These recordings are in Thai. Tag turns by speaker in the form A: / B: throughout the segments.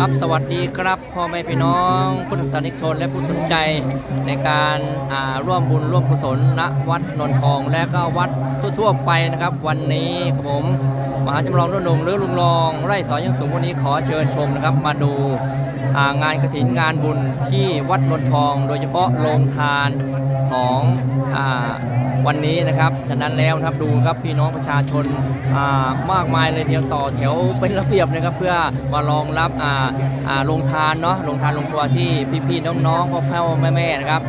A: ครับสวัสดีครับพ่อแม่พี่น้องพุทศาสนิชนและผู้สนใจในการร่วมบุญร่วมกุศลณวัดนนทองและก็วัดทั่วๆไปนะครับ วันนี้ผมมหาจำลองรุ่นหนุ่มหรือลุงรอง ไร่สอนยังสูงวันนี้ขอเชิญชมนะครับ มาดูางานกระถินงานบุญที่วัดนนทอง โดยเฉพาะโรงทานของ วันนี้นะครับ ฉะนั้นแล้วนะครับดูครับพี่น้องประชาชนอ่ามากมายเลยเที่ยวต่อแถวเป็นระเบียบนะครับ เพื่อมารองรับอ่าอ่าโรงทานเนาะโรงทานโรงครัวที่พี่ๆน้องๆพ่อพ่อแม่แม่ๆนะครับ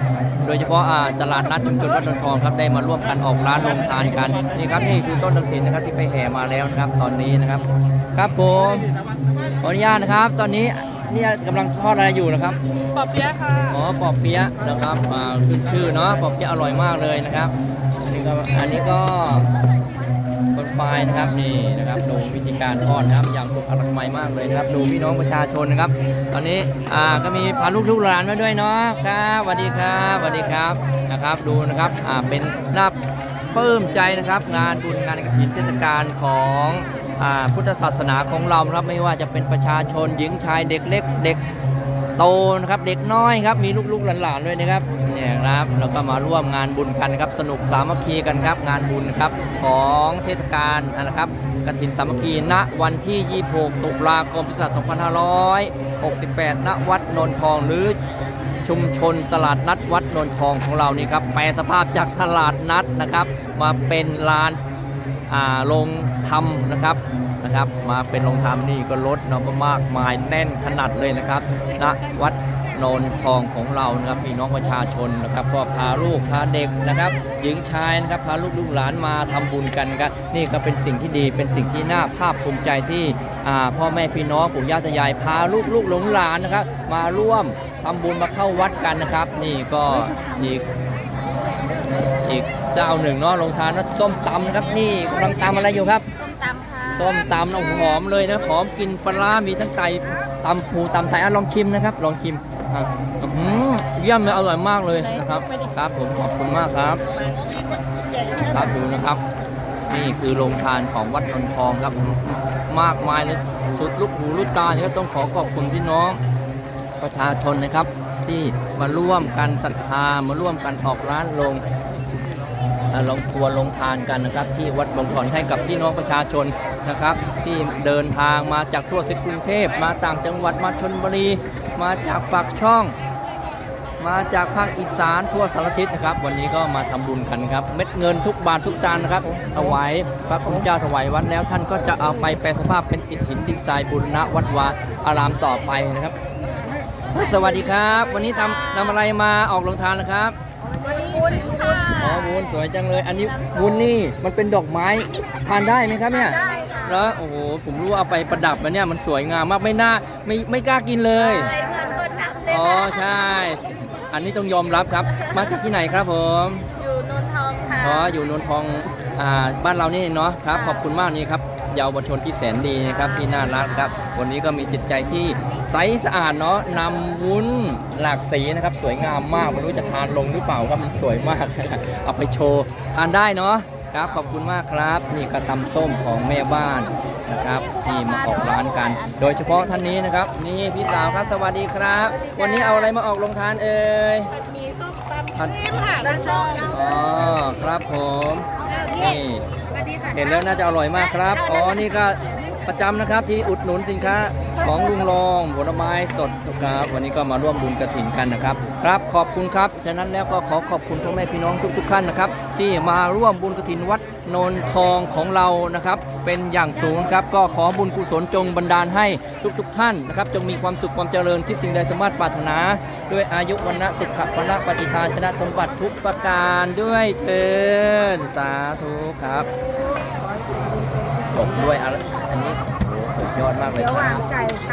A: โดยเฉพาะอ่าตลาดนัดชุมชนวัดนนทองครับได้มาร่วมกันออกร้านโรงทานกันนี่ครับนี่คือต้นตะเคียนนะครับที่ไปแห่มาแล้วนะครับตอนนี้นะครับ ครับผมขออนุญาตนะครับ ตอนนี้เนี่ยกำลังทอดอะไรอยู่นะครับ
B: ปอบเปี๊ยะค่ะ
A: อ๋อ ปอบเปี๊ยะนะครับอ่าขึ้นชื่อเนาะ ปอบเปี๊ยะอร่อยมากเลยนะครับนี่ ก็อันนี้ก็คนไฟนะครับนี่นะครับดูวิธีการทอดนะครับอย่างถูกอนามัยมากเลยนะครับ ดูพี่น้องประชาชนนะครับ ตอนนี้อ่าก็มีพาลูกลูกหลานมาด้วยเนาะครับสวัสดีครับสวัสดีครับนะครับ ดูนะครับอ่าเป็นน้าปลื้มใจนะครับ งานบุญงานกฐินเทศกาลของอ่าพุทธศาสนาของเราครับไม่ว่าจะเป็นประชาชนหญิงชายเด็กเล็กเด็กโตนะครับเด็กน้อยครับมีลูกๆหลานๆด้วยนะครับ นี่ยครับแล้วก็มาร่วมงานบุญกันครับ สนุกสามัคคีกันครับ งานบุญครับของเทศกาลนะครับกฐินสามัคคีณวันที่ 26 ตุลาคมพุทธศักราช2568 ณ วัดนนทองหรือชุมชนตลาดนัดวัดนนทองของเรานี่ครับแปลสภาพจากตลาดนัดนะครับ มาเป็นลานลงทำนะครับนะครับ มาเป็นลงทำนี่ก็รถเนาะมากมายแน่นขนาดเลยนะครับณวัด โนนทองของเรานะครับพี่น้องประชาชนนะครับก็พาลูกพาเด็กนะครับ หญิงชายนะครับพาลูกลูกหลานมาทำบุญกันครับนี่ก็เป็นสิ่งที่ดีเป็นสิ่งที่น่าภาคภูมิใจที่อ่าพ่อแม่พี่น้องปู่ย่าตายายพาลูกลูกหลงหลานนะครับ มาร่วมทำบุญมาเข้าวัดกันนะครับ นี่ก็อีกอีกเจ้าหนึ่งเนาะลงทานนะส้มตำนะครับ นี่กำลังตำอะไรอยู่ครับ
B: ส้มตำค่ะ
A: ส้มตำนะหอมเลยนะหอมกลินปลาร้ามีทั้งไก่ตำปูตำไทยอะลองชิมนะครับ ลองชิม อะอื้อหือเยี่ยมเลยอร่อยมากเลยนะครับ ครับผมขอบคุณมากครับครับดูนะครับ นี่คือโรงทานของวัดนนทองครับ มากมายเลยสุดลูกหูลูกตาเนี่ยก็ต้องขอขอบคุณพี่น้องประชาชนนะครับ ที่มาร่วมกันศรัทธามาร่วมกันออกร้านลงลงครัวลงทานกันนะครับ ที่วัดบงถอนให้กับพี่น้องประชาชนนะครับ ที่เดินทางมาจากทั่วสิกรุงเทพมาต่างจังหวัดมาชนบุรี มาจากปากช่อง มาจากภาคอีสานทั่วสารทิศนะครับ วันนี้ก็มาทำบุญกันครับ เม็ดเงินทุกบาททุกตานนะครับถวายพระคุณเจ้าถวายวัดแล้วท่านก็จะเอาไปแปลสภาพเป็นอิฐหินดินทรายบุญณวัดวาอารามต่อไปนะครับ สวัสดีครับ วันนี้ทำทำอะไรมาออกโรงทานนะครับ
B: วุ้นค่ะ
A: อ๋อวุ้นสวยจังเลย อันนี้วุ้นนี่มันเป็นดอกไม้ทานได้ไหมครับเนี่ย
B: ได้ ค่ะ
A: แล้วโอ้โหผมรู้ว่าเอาไปประดับแล้วเนี่ยมันสวยงามมากไม่น่าไม่ไม่กล้ากินเลย
B: ใส่เงินคนทำเลย
A: อ๋อ
B: นะ
A: ใช่ อันนี้ต้องยอมรับครับ มาจากที่ไหนครับผม
B: อยู่นนทองค่ะ
A: อ๋ออยู่นนทองอ่าบ้านเรานี่เนาะครับ ขอบคุณมากนี่ครับเยาวชนที่แสนดีนะครับที่น่ารักครับ วันนี้ก็มีจิตใจที่ใสสะอาดเนาะนำวุ้นหลากสีนะครับ สวยงามมากไม่รู้จะทานลงหรือเปล่าครับมันสวยมาก เอาไปโชว์ทานได้เนาะ ครับขอบคุณมากครับ นี่กระตำส้มของแม่บ้านนะครับที่มาออกร้านกัน โดยเฉพาะท่านนี้นะครับ นี่พี่สาวครับสวัสดีครับ วันนี้เอาอะไรมาออกลงทานเอ่ย
B: มีส้มตำครีมค่ะแล้วก็
A: อ๋อครับผมนี่
B: สวัสดีค่ะ
A: เห็นแล้วน่าจะอร่อยมากครับ อ๋อนี่ก็ ประจำนะครับที่อุดหนุนสินค้าของลุงรองผลไม้สดครับวันนี้ก็มาร่วมบุญกระถิ่นกันนะครับครับขอบคุณครับฉะนั้นแล้วก็ขอขอบคุณพ่อแม่พี่น้องทุกๆท่านนะครับ ที่มาร่วมบุญกระถิ่นวัดโนนทองของเรานะครับ เป็นอย่างสูงครับก็ขอบุญกุศลจงบันดาลให้ทุกๆท่านนะครับจงมีความสุขความเจริญที่สิ่งใดสามารถปรารถนา ด้วยอายุวันนะสุขภละปฏิทานชนะสมบัติทุกประการด้วยเถินสาธุครับ ตกด้วยอะไรอันนี้โอ้โหสุดยอดมากเลย
B: เดี๋ยว
A: ครั
B: ง
A: บ
B: ไก่ค่ะ